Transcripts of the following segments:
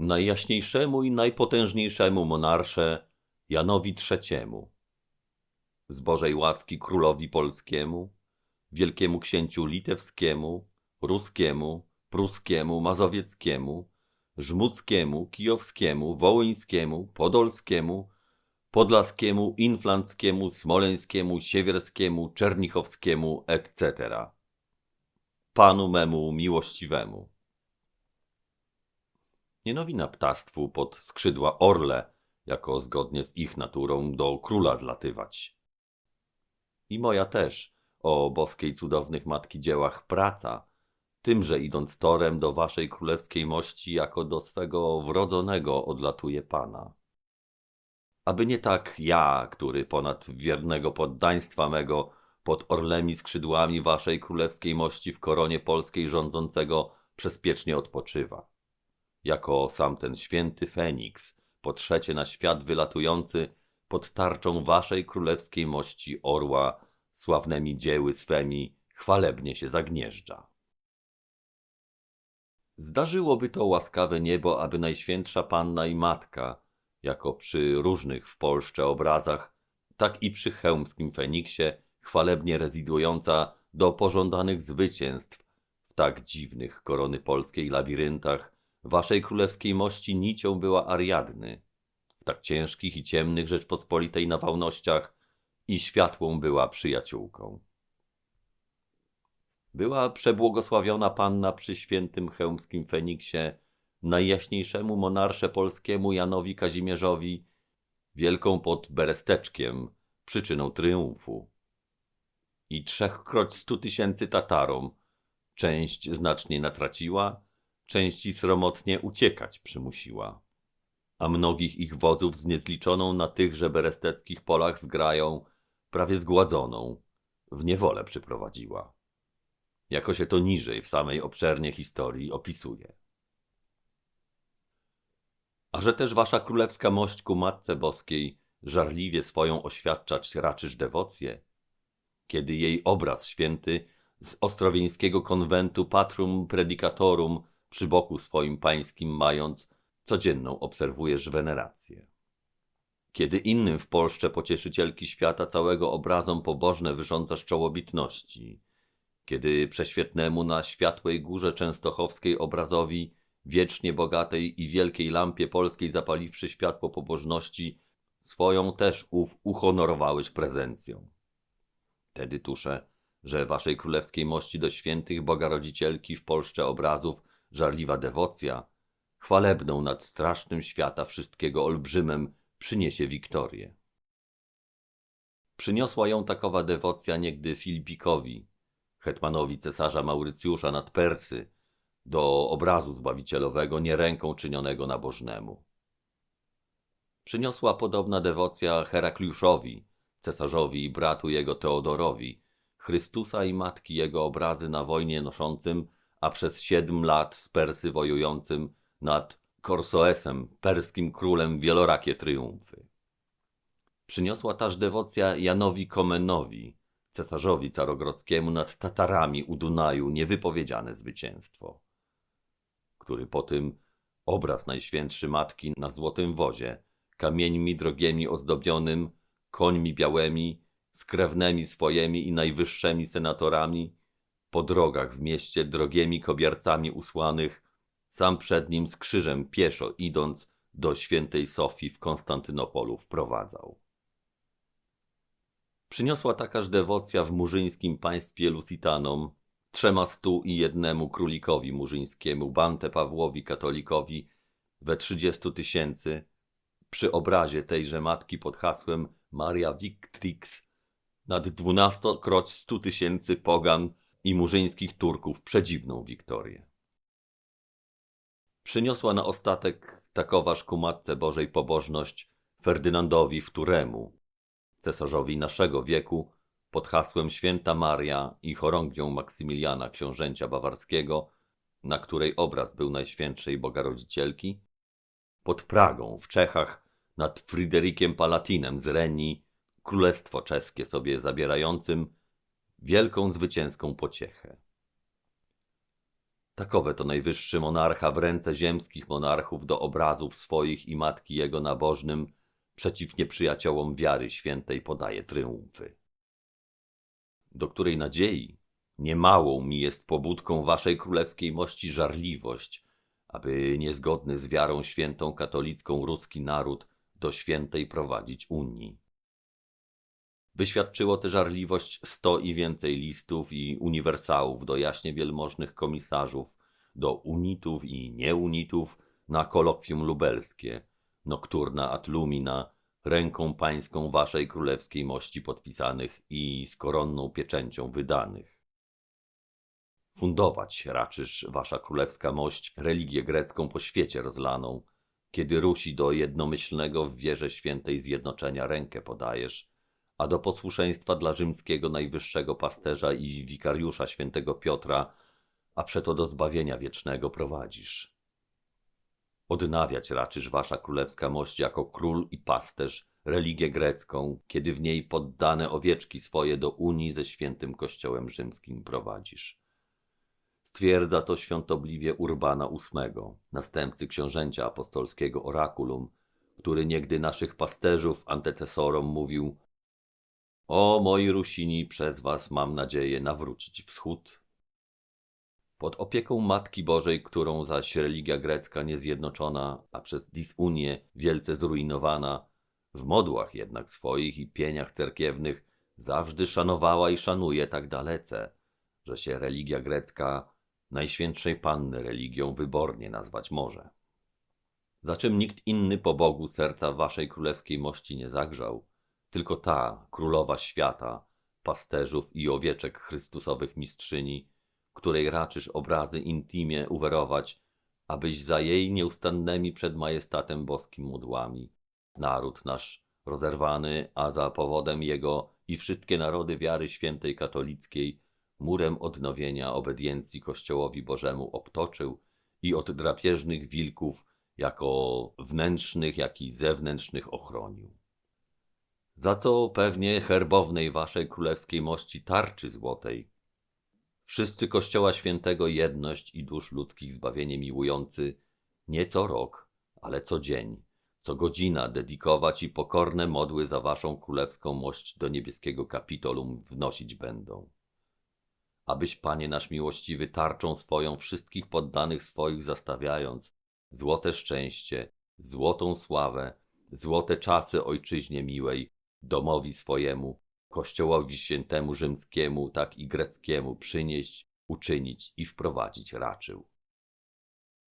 najjaśniejszemu i najpotężniejszemu monarsze Janowi III, z Bożej łaski królowi polskiemu, wielkiemu księciu litewskiemu, ruskiemu, pruskiemu, mazowieckiemu, żmudzkiemu, kijowskiemu, wołyńskiemu, podolskiemu, podlaskiemu, inflanckiemu, smoleńskiemu, siewierskiemu, czernichowskiemu, etc. Panu memu miłościwemu. Nie nowina ptastwu pod skrzydła orle, jako zgodnie z ich naturą do króla zlatywać. I moja też, o boskiej cudownych matki dziełach praca, tymże idąc torem do waszej królewskiej mości, jako do swego wrodzonego odlatuje pana. Aby nie tak ja, który ponad wiernego poddaństwa mego, pod orlemi skrzydłami waszej królewskiej mości w koronie polskiej rządzącego bezpiecznie odpoczywa. Jako sam ten święty Feniks, po trzecie na świat wylatujący, pod tarczą waszej królewskiej mości orła, sławnemi dzieły swemi, chwalebnie się zagnieżdża. Zdarzyłoby to łaskawe niebo, aby Najświętsza Panna i Matka, jako przy różnych w Polsce obrazach, tak i przy chełmskim Feniksie, chwalebnie rezydująca do pożądanych zwycięstw w tak dziwnych korony polskiej labiryntach, waszej królewskiej mości nicią była Ariadny, w tak ciężkich i ciemnych Rzeczpospolitej nawałnościach i światłą była przyjaciółką. Była przebłogosławiona panna przy świętym chełmskim Feniksie, najjaśniejszemu monarsze polskiemu Janowi Kazimierzowi, wielką pod Beresteczkiem, przyczyną triumfu. I trzechkroć stu tysięcy Tatarom, część znacznie natraciła, części sromotnie uciekać przymusiła. A mnogich ich wodzów z niezliczoną na tychże beresteckich polach zgrają, prawie zgładzoną, w niewolę przyprowadziła. Jako się to niżej w samej obszernie historii opisuje. A że też wasza królewska mość ku Matce Boskiej żarliwie swoją oświadczać raczysz dewocję, kiedy jej obraz święty z ostrowieńskiego konwentu Patrum Predicatorum przy boku swoim pańskim mając, codzienną obserwujesz wenerację. Kiedy innym w Polsce pocieszycielki świata całego obrazom pobożne wyrządzasz czołobitności, kiedy prześwietnemu na światłej górze częstochowskiej obrazowi wiecznie bogatej i wielkiej lampie polskiej zapaliwszy światło pobożności, swoją też ów uhonorowałeś prezencją. Tedy tuszę, że waszej królewskiej mości do świętych Boga Rodzicielki w Polsce obrazów żarliwa dewocja, chwalebną nad strasznym świata wszystkiego olbrzymem przyniesie Wiktorię. Przyniosła ją takowa dewocja niegdy Filipikowi, hetmanowi cesarza Maurycjusza nad Persy, do obrazu zbawicielowego nie ręką czynionego nabożnemu. Przyniosła podobna dewocja Herakliuszowi, cesarzowi i bratu jego Teodorowi, Chrystusa i matki jego obrazy na wojnie noszącym, a przez siedm lat z Persy wojującym nad Korsoesem, perskim królem wielorakie triumfy. Przyniosła też dewocja Janowi Komenowi, cesarzowi carogrodzkiemu nad Tatarami u Dunaju niewypowiedziane zwycięstwo, który po tym obraz Najświętszy Matki na złotym wozie, kamieniami drogiemi ozdobionym, końmi białymi, z krewnymi swojemi i najwyższymi senatorami, po drogach w mieście drogiemi kobiercami usłanych, sam przed nim z krzyżem pieszo idąc do świętej Sofii w Konstantynopolu wprowadzał. Przyniosła takaż dewocja w murzyńskim państwie Lusitanom, trzema stu i jednemu królikowi murzyńskiemu, Bante Pawłowi katolikowi we trzydziestu tysięcy, przy obrazie tejże matki pod hasłem Maria Victrix nad dwunastokroć stu tysięcy pogan i murzyńskich Turków przedziwną Wiktorię. Przyniosła na ostatek takoważ ku Matce Bożej pobożność Ferdynandowi Wtóremu, cesarzowi naszego wieku, pod hasłem Święta Maria i chorągwią Maksymiliana książęcia bawarskiego, na której obraz był Najświętszej Bogarodzicielki, pod Pragą w Czechach nad Fryderykiem Palatinem z Renii, królestwo czeskie sobie zabierającym wielką zwycięską pociechę. Takowe to najwyższy monarcha w ręce ziemskich monarchów do obrazów swoich i matki jego nabożnym przeciw nieprzyjaciołom wiary świętej podaje tryumfy. Do której nadziei niemałą mi jest pobudką waszej królewskiej mości żarliwość, aby niezgodny z wiarą świętą katolicką ruski naród do świętej prowadzić Unii. Wyświadczyło tę żarliwość sto i więcej listów i uniwersałów do jaśnie wielmożnych komisarzów, do unitów i nieunitów na kolokwium lubelskie, nocturna ad lumina, ręką pańską waszej królewskiej mości podpisanych i z koronną pieczęcią wydanych. Fundować raczysz, wasza królewska mość, religię grecką po świecie rozlaną, kiedy Rusi do jednomyślnego w wierze świętej zjednoczenia rękę podajesz, a do posłuszeństwa dla rzymskiego najwyższego pasterza i wikariusza świętego Piotra, a przeto do zbawienia wiecznego prowadzisz. Odnawiać raczysz wasza królewska mość jako król i pasterz religię grecką, kiedy w niej poddane owieczki swoje do unii ze świętym kościołem rzymskim prowadzisz. Stwierdza to świątobliwie Urbana VIII, następcy książęcia apostolskiego Orakulum, który niegdy naszych pasterzów antecesorom mówił O moi Rusini, przez was mam nadzieję nawrócić wschód. Pod opieką Matki Bożej, którą zaś religia grecka niezjednoczona, a przez disunię wielce zrujnowana, w modłach jednak swoich i pieniach cerkiewnych zawsze szanowała i szanuje tak dalece, że się religia grecka Najświętszej Panny religią wybornie nazwać może. Za czym nikt inny po Bogu serca waszej królewskiej mości nie zagrzał, tylko ta królowa świata, pasterzów i owieczek chrystusowych mistrzyni, której raczysz obrazy intimie uwerować, abyś za jej nieustannymi przed majestatem boskim modłami naród nasz rozerwany, a za powodem jego i wszystkie narody wiary świętej katolickiej murem odnowienia obediencji Kościołowi Bożemu obtoczył i od drapieżnych wilków jako wnętrznych, jak i zewnętrznych ochronił. Za co pewnie herbownej waszej królewskiej mości tarczy złotej. Wszyscy Kościoła Świętego jedność i dusz ludzkich zbawienie miłujący nie co rok, ale co dzień, co godzina dedykować i pokorne modły za waszą królewską mość do niebieskiego kapitolum wnosić będą abyś, Panie nasz miłościwy, tarczą swoją wszystkich poddanych swoich zastawiając, złote szczęście, złotą sławę, złote czasy ojczyźnie miłej, domowi swojemu, kościołowi świętemu rzymskiemu, tak i greckiemu przynieść, uczynić i wprowadzić raczył.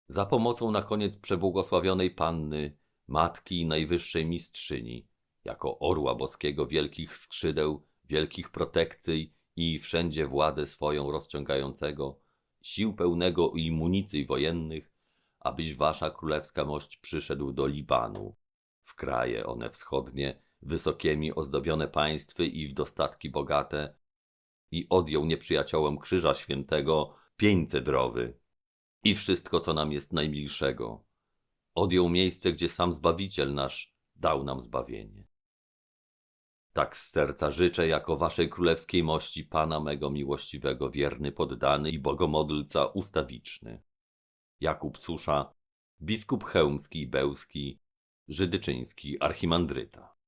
Za pomocą na koniec przebłogosławionej Panny, Matki Najwyższej Mistrzyni, jako orła boskiego wielkich skrzydeł, wielkich protekcyj i wszędzie władzę swoją rozciągającego, sił pełnego i municji wojennych, abyś wasza królewska mość przyszedł do Libanu, w kraje one wschodnie, wysokiemi ozdobione państwy i w dostatki bogate, i odjął nieprzyjaciołem krzyża świętego pięćset drowy i wszystko, co nam jest najmilszego. Odjął miejsce, gdzie sam Zbawiciel nasz dał nam zbawienie. Tak z serca życzę, jako waszej królewskiej mości Pana mego miłościwego, wierny poddany i bogomodlca ustawiczny. Jakub Susza, biskup chełmski i bełski, żydyczyński archimandryta.